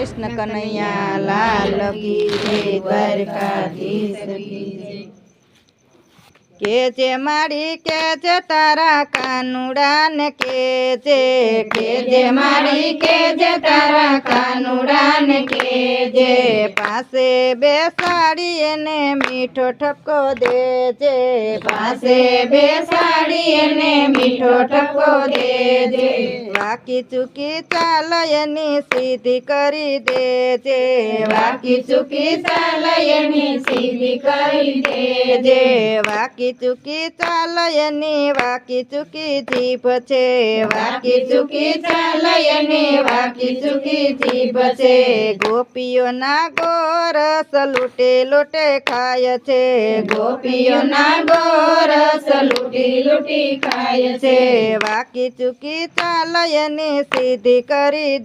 કૃષ્ણ કનૈયા લાલ કી જય દ્વારકાધીશ કી જય. કે જે મારી કે જે તારા કાનુડા કે જે કે જે મારી કે જે તારા કાનુડા કે જે. પાસે બેસાડી એને મીઠો ઠપકો દેજે પાસે બેસાડી એને મીઠો ઠપકો દેજે વાકી ચૂકી ચાલ એની સીધી કરી દેજે વાકી ચૂકી ચાલ એની સીધી કરી દેજે વાકી ચૂકી ચાલ એની વાકી ચૂકી જીભ છે. વાકી ચૂકી ચાલ એની વાકી ચૂકી જીભ છે. ગોપીઓના ગોરસ લૂટે લૂટે ખાય છે. ગોપીઓના ગોરસ લૂટી લૂટી ખાય છે. વાકી ચૂકી ચાલયની સીધી કરી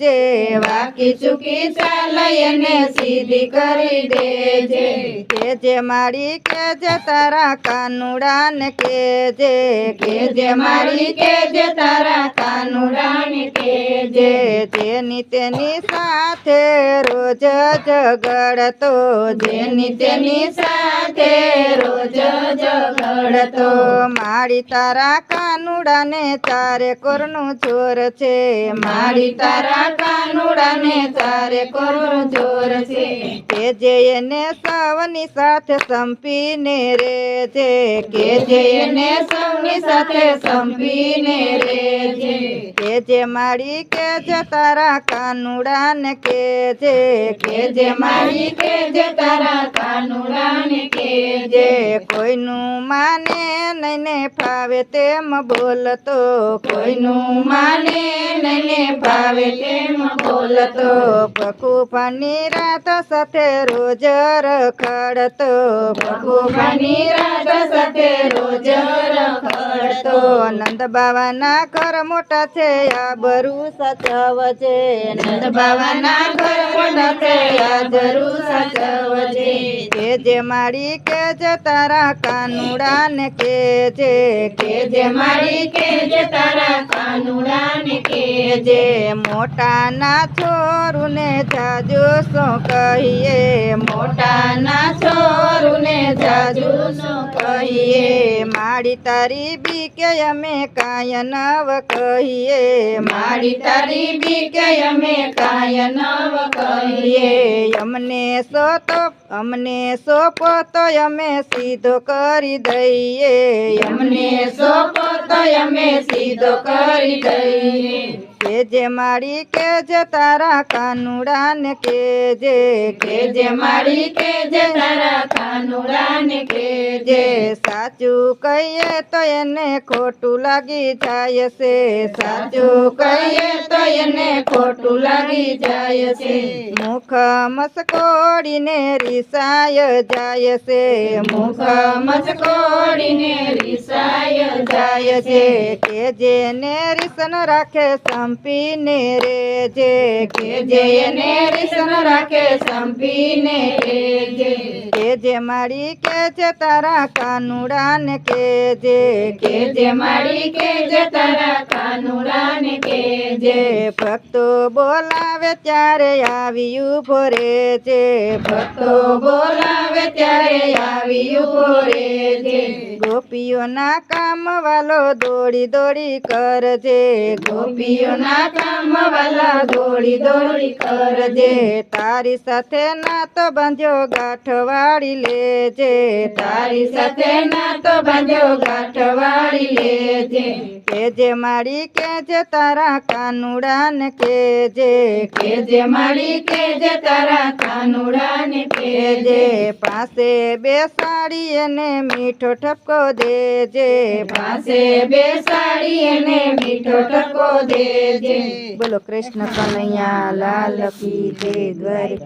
છે વાકી ચૂકી ચાલ એને સીધી કરી દે કે જે મારી કે જે તારા કાનુડા ને કે જે મારી કે જે તારા કાનુડા ને કે જેની તેની સાથે રોજ ઝઘડતો, જેની તેની સાથે રોજ ઝઘડતો. મારી તારા કાનુડાને તારે કોરનું જોર છે. મારી તારા કાનુડાને તારે કોરનું જોર છે. કે જે એને સવની સાથે સંપીને રે છે કે જેને સૌની સાથે સંપીને રે છે કે જે મારી કે જે તારા કાનુડા ને કે જે કે જે મારી કે જે તારા કાનુડા ને કે જે કોઈનું માને નહીં ને ફાવે તેમ બોલતો. કોઈનું માને નહીં ફાવે તેમ બોલતો. પકુફાની રાત સાથે રોજ રખડતો. પકુફાની રાત નંદ બાવાના ઘર મોટા છે આ બરુ સાચવજે. નંદ બાવાના ઘર મોટા છે આ બરુ સાચવજે. કે જે મારી કે જે તારા કાનુડા ને કે છે કે જે મારી કે જે તારા કાનુડા ને કે જે. મોટા ના છોરું ને જાજુ શું કહીએ? મોટા ના છોરું ને જાજુ શું કહીએ મારી તારી બીકે અમે કાય નવ કહીએ. મારી તારી બીકે અમે કાય નવ કહીએ. અમને સો તો અમને સોપો તો અમે સીધો કરી દઈએ. અમને સોપ તો અમે સીધો કરી દઈએ. કે જે મારી કે જે તારા કાનુડા ને કે જે. કે જે મારી કે જે તારા કાનુડા ને કે જે. સાચું કહીએ તો એને ખોટું લાગી જાય છે. સાચું કહીએ તો એને ખોટું લાગી જાય છે. મુખ મસકોડીને રીસાય જાય છે મુખ મસકોડીને રિસાય જાય છે કે જેને રિસન રાખે સંપીને રે જે કે જે એને રીસન રાખે સંપીને રે જે કે જે મારી કે જે તારા કાનુડા ને કે જે કે જે મારી કે જે તારા કાનુડા ને કે જે ભક્તો બોલાવે ત્યારે આવ્યું ઊભો છે. ભક્તો બોલાવે ત્યારે આવ્યું ઊભો રે છે. ગોપીઓના કામ વાલો દોડી દોડી છે. ગોપીઓના કામ વાલા દોડી દોડી કરજે. તારી સાથે ના તો બાંધ્યો ગાંઠ વાળી લેજે. તારી સાથે ના તો બાંધ્યો ગાંઠ વાળી લેજે. કે જે મારી કેજે તારા કાનુડાન કેજે. કે જે કે જે મારી કે જે તારા કાનુડા કેજે. પાસે બેસાડી એને મીઠો ઠપકો દેજે. પાસે બેસાડી એને મીઠો ઠપકો દેજે. બોલો કૃષ્ણ કનૈયા લાલ કી જય